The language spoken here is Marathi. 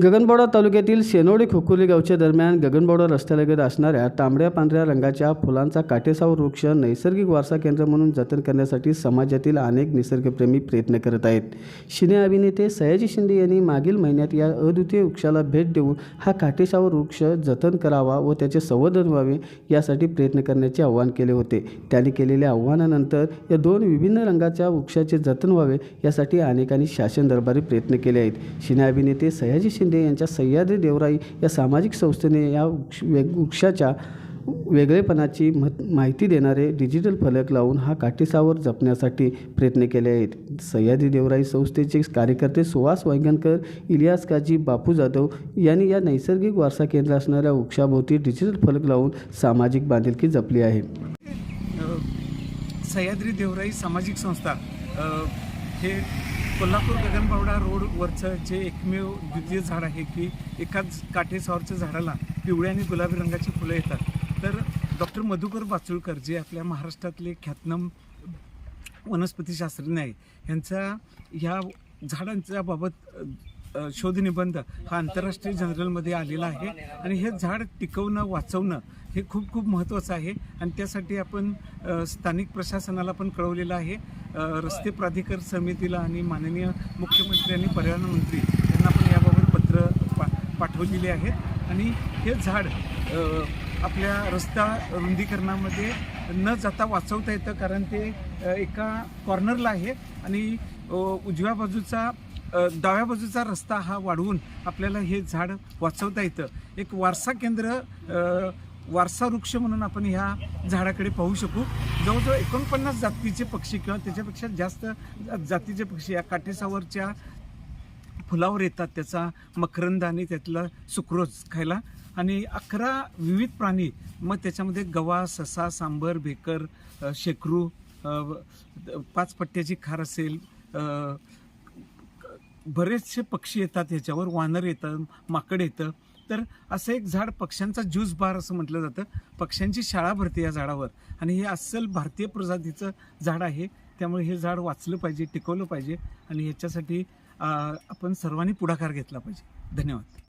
गगनबावडा तालुक्यातील सेनोडी खोकुली गावच्या दरम्यान गगनबावडा रस्त्यालगत असणाऱ्या तांबड्या पांढऱ्या रंगाच्या फुलांचा काटेसावर वृक्ष नैसर्गिक वारसा केंद्र म्हणून जतन करण्यासाठी समाजातील अनेक निसर्गप्रेमी प्रयत्न करत आहेत. सिने अभिनेते सयाजी शिंदे यांनी मागील महिन्यात या अद्वितीय वृक्षाला भेट देऊन हा काटेसावर वृक्ष जतन करावा व त्याचे संवर्धन व्हावे यासाठी प्रयत्न करण्याचे आवाहन केले होते. त्यांनी केलेल्या आव्हानानंतर या दोन विभिन्न रंगाच्या वृक्षाचे जतन व्हावे यासाठी अनेकांनी शासन दरबारी प्रयत्न केले आहेत. सिने अभिनेते सयाजी शिंदे यांच्या सह्याद्री देवराई या सामाजिक संस्थेने या वृक्ष वेग वृक्षाच्या वेगळेपणाची मत माहिती देणारे डिजिटल फलक लावून हा काटेसावर जपण्यासाठी प्रयत्न केले आहेत. सह्याद्री देवराई संस्थेचे कार्यकर्ते सुहास वैगणकर इलियास काजी बापू जाधव यांनी या नैसर्गिक वारसा केंद्र असणाऱ्या वृक्षाभोवती डिजिटल फलक लावून सामाजिक बांधिलकी जपली आहे. सह्याद्री देवराई सामाजिक संस्था हे कोल्हापूर गगनबावडा रोडवरचं जे एकमेव द्वितीय झाड आहे की एकाच काठेसावरच्या झाडाला पिवळ्या आणि गुलाबी रंगाची फुलं येतात. तर डॉक्टर मधुकर बाचुळकर जे आपल्या महाराष्ट्रातले ख्यातनाम वनस्पतीशास्त्रज्ञ आहे यांचा ह्या झाडांच्या बाबत शोधनिबंध हा आंतरराष्ट्रीय जर्नलमध्ये आलेला आहे. आणि हे झाड टिकवणं वाचवणं हे खूप खूप महत्त्वाचं आहे. आणि त्यासाठी आपण स्थानिक प्रशासनाला पण कळवलेलं आहे. रस्ते प्राधिकरण समितीला आणि माननीय मुख्यमंत्री आणि पर्यावरण मंत्री यांना पण याबाबत पत्र पा पाठवलेले आहेत आणि हे झाड आपल्या रस्ता रुंदीकरणामध्ये न जाता वाचवता येतं कारण ते एका कॉर्नरला आहे. आणि उजव्या बाजूचा डाव्या बाजूचा रस्ता हा वाढवून आपल्याला हे झाड वाचवता येतं. एक वारसा केंद्र वारसा वृक्ष म्हणून आपण ह्या झाडाकडे पाहू शकू. जवळजवळ एकोणपन्नास जातीचे पक्षी किंवा त्याच्यापेक्षा जास्त जातीचे पक्षी या काटेसावरच्या फुलावर येतात. त्याचा मकरंद आणि त्यातला सुक्रोज खायला. आणि अकरा विविध प्राणी मग त्याच्यामध्ये गवा ससा सांबर बेकर शेकरू पाच पट्ट्याची खार असेल बरेचसे पक्षी येतात ह्याच्यावर वानर येतं माकड येतं. तर असं एक झाड पक्ष्यांचा ज्यूस बार असं म्हटलं जातं. पक्ष्यांची शाळा भरते या झाडावर. आणि हे अस्सल भारतीय प्रजातीचं झाड आहे. त्यामुळे हे झाड वाचलं पाहिजे टिकवलं पाहिजे. आणि ह्याच्यासाठी आपण सर्वांनी पुढाकार घेतला पाहिजे. धन्यवाद.